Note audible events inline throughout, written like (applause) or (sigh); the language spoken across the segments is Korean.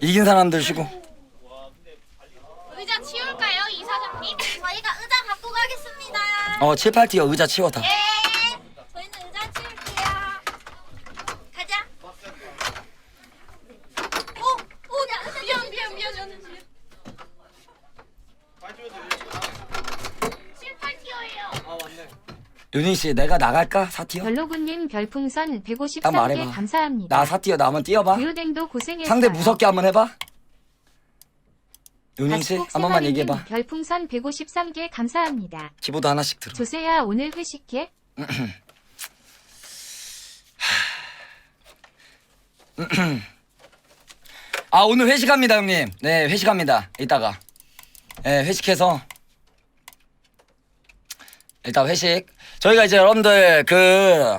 이긴 사람들 쉬고. 의자 치울까요, 이사장님? 저희가 의자 갖고 가겠습니다. 어, 7, 8티어 의자 치워 다. 예. 저희는 의자 치울게요. 가자. 오, 오, 야, 미안, 미안, 미안, 미안. 7, 8티어예요. 윤희 씨, 내가 나갈까? 4티어? 별로군님 별풍선 딱 말해봐. 153개 감사합니다. 나 4티어 나 한번 뛰어봐. 유댕도 고생했어요. 상대 무섭게 한번 해봐. 윤희 씨, 한 번만 세마리님 얘기해봐. 별풍선 153개 감사합니다. 키보드 하나씩 들어. 조세야 오늘 회식해? (clears throat) 아, 오늘 회식합니다, 형님. 네, 회식합니다. 이따가. 네, 회식해서. 일단 회식. 저희가 이제 여러분들, 그,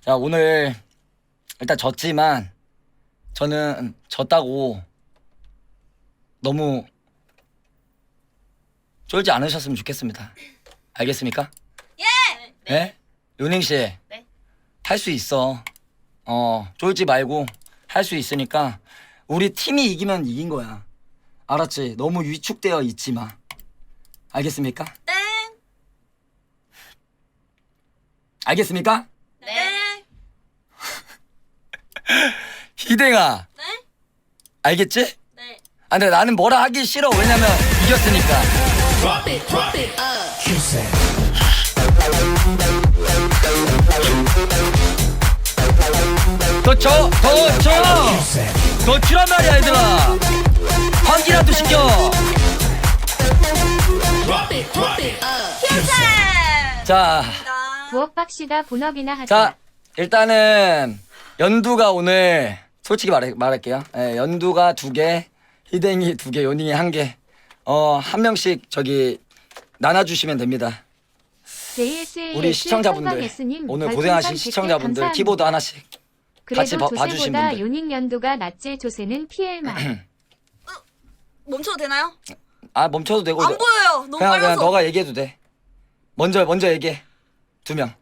자, 오늘, 일단 졌지만, 저는 졌다고 너무 쫄지 않으셨으면 좋겠습니다. 알겠습니까? 예. 네? 요닝 씨. 네. 할 수 있어. 어, 쫄지 말고 할 수 있으니까 우리 팀이 이기면 이긴 거야. 알았지? 너무 위축되어 있지 마. 알겠습니까? 알겠습니까? 네. (laughs) 희댕아. 네? 알겠지? 네. 아, 근데 나는 뭐라 하기 싫어. 왜냐면 이겼으니까. 더 쳐! 더 쳐! 더 치란 말이야, 얘들아! 환기라도 시켜! 자, 부엌 박시다 본업이나 하자. 자, 일단은 연두가 오늘 솔직히 말해, 말할게요. 예, 연두가 두 개, 희댕이 두 개, 요닝이 한 개. 어, 한 명씩 저기 나눠주시면 됩니다. JSA 우리 시청자분들 오늘 고생하신 시청자분들 키보드 하나씩 같이 그래도 봐- 봐주신 조세보다 분들. 요닝 연도가 낫제 조세는 PL만. (clears throat) 멈춰도 되나요? 아 멈춰도 되고 안 보여요. 너무 그냥 그냥 빨라서. 너가 얘기해도 돼 먼저 먼저 얘기해 두 명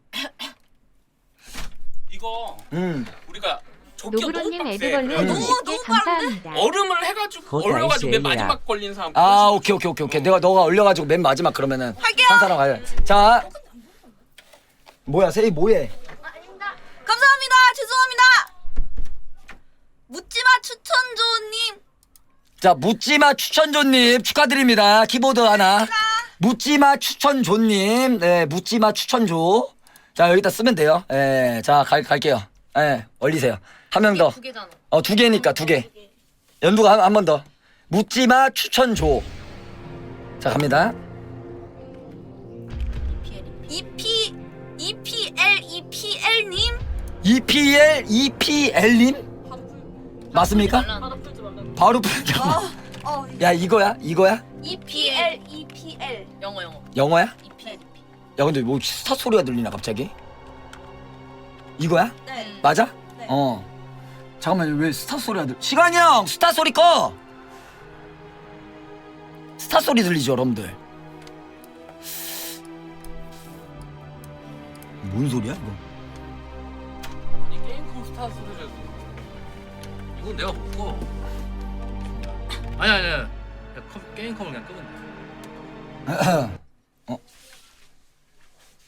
이거 음. 우리가 조끼가 너무 노브로님 빡세. 음. 20개 너무 감사합니다. 얼음을 해가지고 얼려가지고 맨 마지막 걸린 사람 아 오케이 오케이 오케이 오케이 내가 너가 얼려가지고 맨 마지막 그러면은 할게요. 한 사람 가야 자 뭐야 세이 뭐해 감사합니다. 죄송합니다. 묻지마 추천조님. 자 묻지마 추천조님 축하드립니다 키보드 하나 묻지마 추천조님 네 묻지마 추천조 자 여기다 쓰면 돼요 예자 갈게요 예 얼리세요 한 명 더 두 개잖아. 어 두 개니까 두 개. 연두가 한 번 더. 묻지마 추천조. 자 갑니다. EP EPL EPL님. EPL EPL님 맞습니까? 바로 풀지 마. 어, 어 야 이거야 이거야 EPL EPL. 영어, 영어. 영어야? EPL. 야 근데 뭐 스타 소리가 들리나 갑자기? 이거야? 네. 맞아? 네. 어. 잠깐만 왜 스타 소리가 들? 시간이 형 스타 소리 꺼. 스타 소리 들리죠 여러분들. 뭔 소리야 이거? 아니 게임 컴스타 소리를 이건 내가 못 꺼 아니 아니 아니 야, 컴, 게임 컴을 그냥 끄면 돼 어?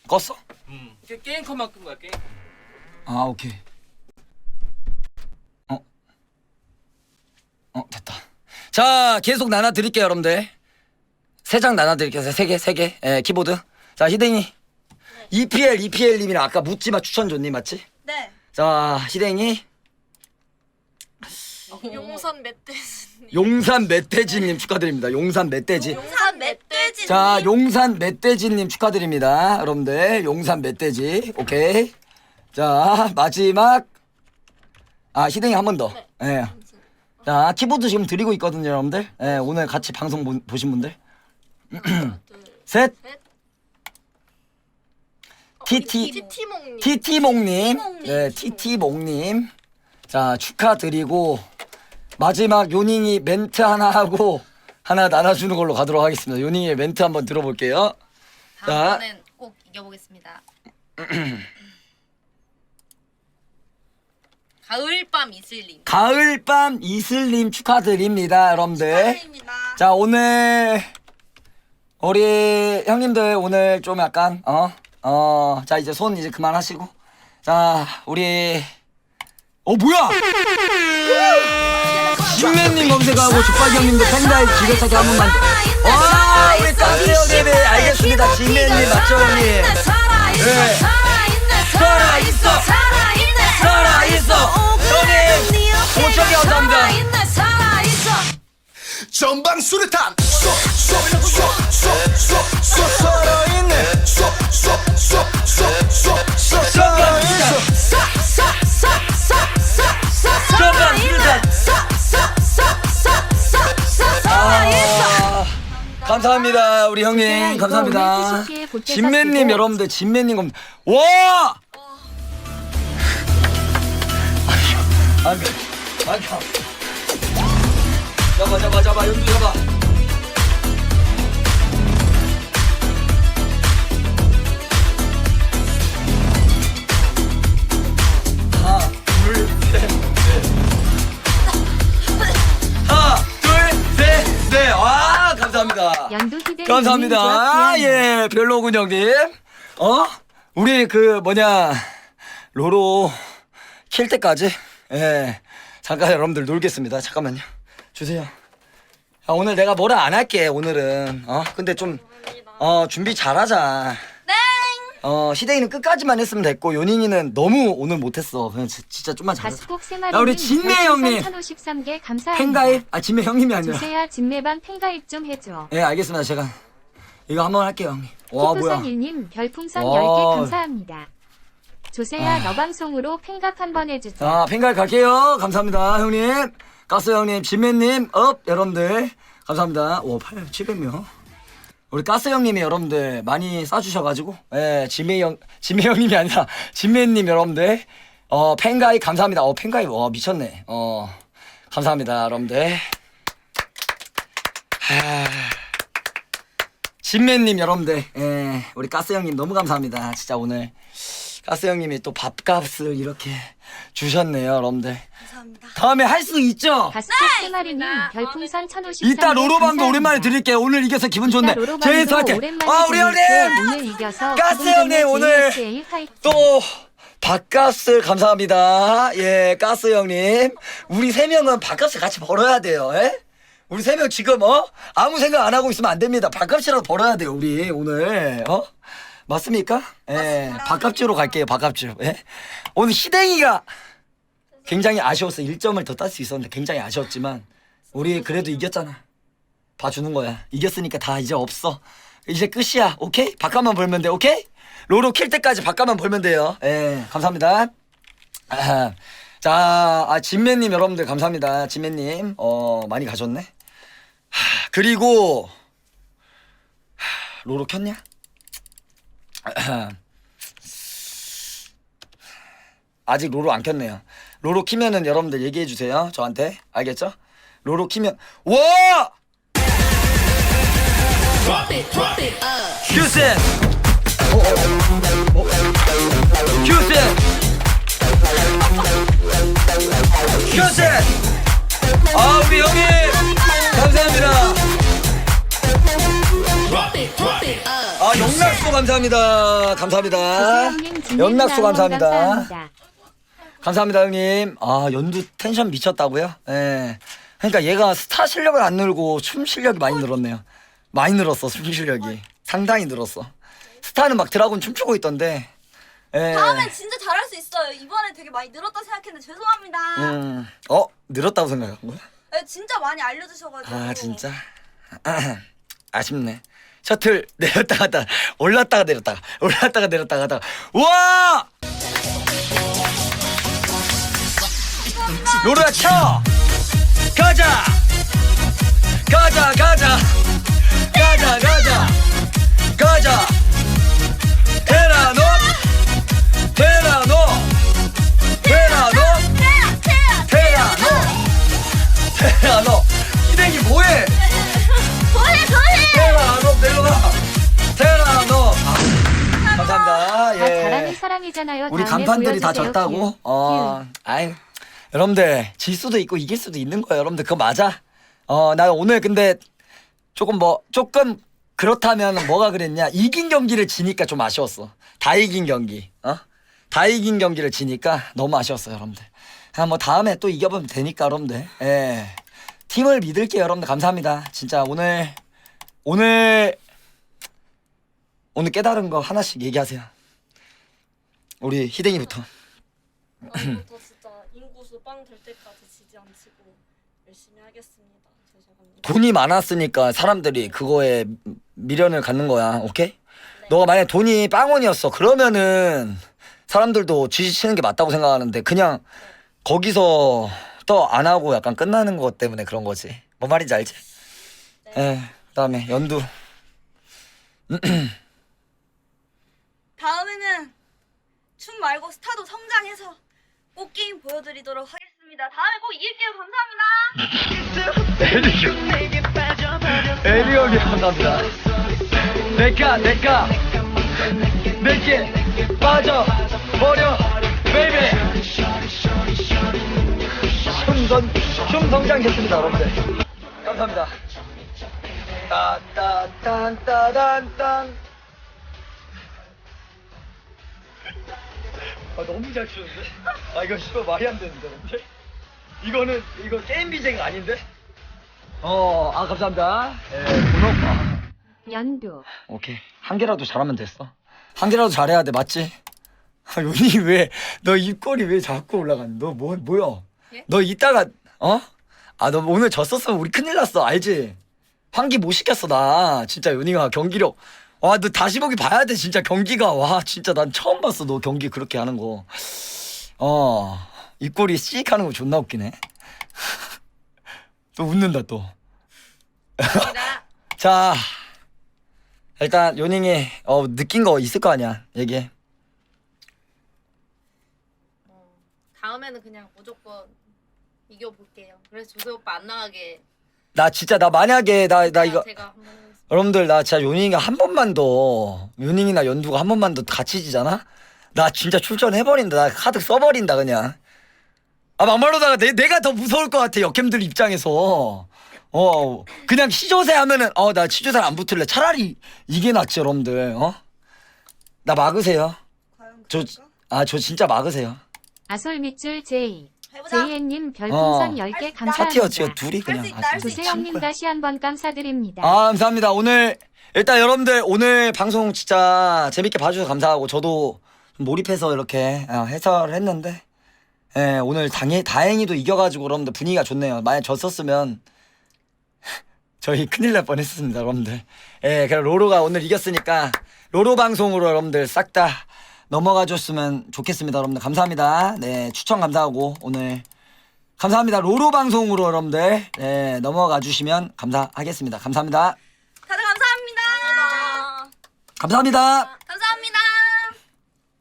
껐어? 음. 게, 게임 컴만 끈 거야 게임 아 오케이. 어? 어 됐다. 자 계속 나눠 드릴게요 여러분들. 세 장 나눠 드릴게요. 세 개, 세 개. 예, 키보드. 자 희댕이. EPL, EPL님이랑 아까 묻지마 추천 줬니 맞지? 네. 자 희댕이. 용선 멧돼지. 용산 멧돼지님 축하드립니다. 용산 멧돼지. 용산 멧돼지. 자 용산 멧돼지님 축하드립니다. 여러분들 용산 멧돼지. 오케이. 자 마지막 아 희댕이 한 번 더. 예. 자 키보드 지금 드리고 있거든요, 여러분들. 예, 오늘 같이 방송 보, 보신 분들. (clears throat) 셋. TT 티티몽님. TT몽님. 티티몽님. 네, TT몽님. 자 축하드리고 마지막 요닝이 멘트 하나 하고 하나 나눠주는 걸로 가도록 하겠습니다. 요닝의 멘트 한번 들어볼게요. 다음번엔 꼭 이겨보겠습니다. (clears throat) 가을밤 이슬님. 가을밤 이슬님 축하드립니다, 여러분들. 축하드립니다. 자, 오늘 우리 형님들 오늘 좀 약간 어? 어, 자 이제 손 이제 그만하시고. 자, 우리 어 뭐야? 신맨님 검색하고 족발 형님도 팬다이 기계차기 한 번만. 와, 우리 까비 형님이 알겠습니다. 진맨님 맞죠 형님? 네. 살아 있어. 살아 있어. 형님, 고척이 감사합니다. 전방 수류탄 쏘쏘쏘쏘쏘쏘 살아있네 쏘쏘쏘쏘쏘쏘 살아있어. 아, 감사합니다 우리 형님 감사합니다 쓰고. 여러분들 진매님 검 와! 아니 아니 잡아 잡아 잡아 여기 잡아 감사합니다 감사합니다. 아, 예, 별로군 형님. 어? 우리 그 뭐냐 로로 킬 때까지 예 잠깐 여러분들 놀겠습니다. 잠깐만요. 주세요. 야, 오늘 내가 뭐라 안 할게 오늘은 어 근데 좀 어 준비 잘하자. 네. 어 시대이는 끝까지만 했으면 됐고 요닝이는 너무 오늘 못했어. 그냥 지- 진짜 좀만 세 마리. 야, 우리 진매 형님. 1053개 감사합니다. 팬가입 아 진매 형님이 아니라. 조세야 진매방 팬가입 좀 해줘. 예 알겠습니다. 제가 이거 한번 할게요 형님. 와 뭐야. 키프선 1님 별풍선 와. 10개 감사합니다. 조세야 너 방송으로 팬갑 한번 해주자. 자, 팬갈 갈게요. 감사합니다, 형님. 가스 형님, 진매님, 업, 여러분들. 감사합니다. 오, 8, 700명. 우리 가스 형님이 여러분들 많이 싸주셔가지고, 예, 진매 형, 진매 형님이 아니라, (laughs) 진매님 여러분들. 어, 팬가입 감사합니다. 어, 팬가입, 와, 미쳤네. 어, 감사합니다, 여러분들. 하... 진매님 여러분들, 예, 우리 가스 형님 너무 감사합니다. 진짜 오늘. 가스 형님이 또 밥값을 이렇게 주셨네요, 여러분들. 감사합니다. 다음에 할 수 있죠? 가스국 세 마리님 별풍선 1053개 이따 로로방도 오랜만에 드릴게요. 오늘 이겨서 기분 좋네. 제이스 할게. 아, 우리 형님! 오늘 이겨서 가스. 형님, 오늘 화이팅. 또 밥값을 감사합니다. 예, 가스 형님. 우리 세 명은 밥값을 같이 벌어야 돼요. 예? 우리 세 명 지금 어 아무 생각 안 하고 있으면 안 됩니다. 밥값이라도 벌어야 돼요. 우리 오늘 어 맞습니까? 예, 밥값주로 갈게요. 밥값주. 예? 오늘 시댕이가 굉장히 아쉬웠어. 1점을 더 딸 수 있었는데 굉장히 아쉬웠지만 우리 그래도 이겼잖아. 봐주는 거야. 이겼으니까 다 이제 없어. 이제 끝이야. 오케이? 바깥만 벌면 돼. 오케이? 로로 킬 때까지 바깥만 벌면 돼요. 예, 감사합니다. 아하. 자, 아, 진매님 여러분들 감사합니다. 진매님. 어, 많이 가졌네. 하, 그리고, 하, 로로 켰냐? 아하. 아직 로로 안 켰네요. 로로 키면은 여러분들 얘기해 주세요. 저한테. 알겠죠? 로로 키면, 와! 어. 휴센! 휴센! 아, 우리 형님! 감사합니다. 아, 영락수 감사합니다. 감사합니다. 영락수 감사합니다. 감사합니다. 감사합니다, 형님. 아, 연두 텐션 미쳤다고요? 예. 그러니까 얘가 스타 실력을 안 늘고 춤 실력이 많이 늘었네요. 많이 늘었어, 춤 실력이. 상당히 늘었어. 스타는 막 드라군 춤추고 있던데. 예. 다음엔 진짜 잘할 수 있어요. 이번에 되게 많이 늘었다 생각했는데 죄송합니다. 음. 어? 늘었다고 생각한 거야? 네, 진짜 많이 알려주셔가지고. 아, 진짜? (clears throat) 아쉽네. 셔틀 내렸다 갔다 올랐다가 내렸다가 올랐다가 내렸다가 하다가 와! 로라 켜! 가자! 가자 가자 가자 가자 가자 아, 간판들이 다 보여주세요, 졌다고 기우. 어 아이 여러분들 질 수도 있고 이길 수도 있는 거예요. 여러분들 그거 맞아. 어 나 오늘 근데 조금 뭐 조금 그렇다면 뭐가 그랬냐 이긴 경기를 지니까 좀 아쉬웠어. 다 이긴 경기. 어? 다 이긴 경기를 지니까 너무 아쉬웠어요, 여러분들. 그냥 뭐 다음에 또 이겨보면 되니까 여러분들. 예. 팀을 믿을게요, 여러분들. 감사합니다. 진짜 오늘 오늘 오늘 깨달은 거 하나씩 얘기하세요. 우리 희댕이부터. 오늘부터 진짜 인구수 빵 될 때까지 지지 않치고 열심히 하겠습니다. 죄송합니다. 돈이 많았으니까 사람들이 그거에 미련을 갖는 거야. 오케이? 너가 만약 돈이 빵원이었어. 그러면은 사람들도 지지치는 게 맞다고 생각하는데 그냥 거기서 또 안 하고 약간 끝나는 것 때문에 그런 거지. 뭐 말인지 알지? 예. 그다음에 연두. 다음에는 춤 말고 스타도 성장해서 꼭 게임 보여드리도록 하겠습니다. 다음에 꼭 이길게요. 감사합니다. 에리 형이 감사합니다. 내가 내가 내게 빠져 버려 베이비. 흉성 흉성장했습니다 여러분들. 감사합니다. 따따딴따단딴. 아 너무 잘 추는데? 아 이거 씨발 말이 안 되는데 여러분들? 이거는 이거 게임 비쟁 아닌데? 어, 아 감사합니다. 예, 고마워. 연두. 오케이 한 개라도 잘하면 됐어. 한 개라도 잘해야 돼, 맞지? 아, 윤이 왜 너 입꼬리 왜 자꾸 올라가니? 너 뭐 뭐야? 예? 너 이따가 어? 아 너 오늘 졌었으면 우리 큰일 났어, 알지? 환기 못 시켰어 나 진짜 윤이가 경기력. 와 너 다시 보기 봐야 돼 진짜 경기가 와 진짜 난 처음 봤어 너 경기 그렇게 하는 거. 어 입꼬리 씩 하는 거 존나 웃기네. (laughs) 또 웃는다 또. (laughs) 자, 일단 요닝이 어 느낀 거 있을 거 아니야. 얘기해. 어, 다음에는 그냥 무조건 이겨볼게요. 그래서 조세 오빠 안 나가게 나 진짜 나 만약에 나나 이거 제가 한번. 여러분들 나 진짜 요닝이가 한 번만 더 요닝이나 연두가 한 번만 더 같이 지잖아. 나 진짜 출전해 버린다. 나 카드 써 버린다 그냥. 아 막말로다가 내 내가 더 무서울 것 같아 역캠들 입장에서. 어 그냥 시조새 하면은 어 나 시조새 안 붙을래. 차라리 이게 낫지 여러분들. 어? 나 막으세요. 과연 저 그럴까? 아 저 진짜 막으세요. 아솔 밑줄 제이. 해보자. 제이엔님 별풍선 어. 10개 할 사티어 감사합니다. 지금 둘이 그냥 있다, 할수 있다. 조세영님. 다시 한번 감사드립니다. 아 감사합니다 오늘 일단 여러분들 오늘 방송 진짜 재밌게 봐주셔서 감사하고 저도 좀 몰입해서 이렇게 어, 해설을 했는데 예, 오늘 당해, 다행히도 이겨가지고 여러분들 분위기가 좋네요 만약 졌었으면 (laughs) 저희 큰일 날 뻔했습니다 여러분들 예, 그럼 로로가 오늘 이겼으니까 로로 방송으로 여러분들 싹 다 넘어가 줬으면 좋겠습니다 여러분들. 감사합니다. 네 추천 감사하고 오늘 감사합니다. 로로 방송으로 여러분들 네, 넘어가 주시면 감사하겠습니다. 감사합니다. 다들 감사합니다. 감사합니다.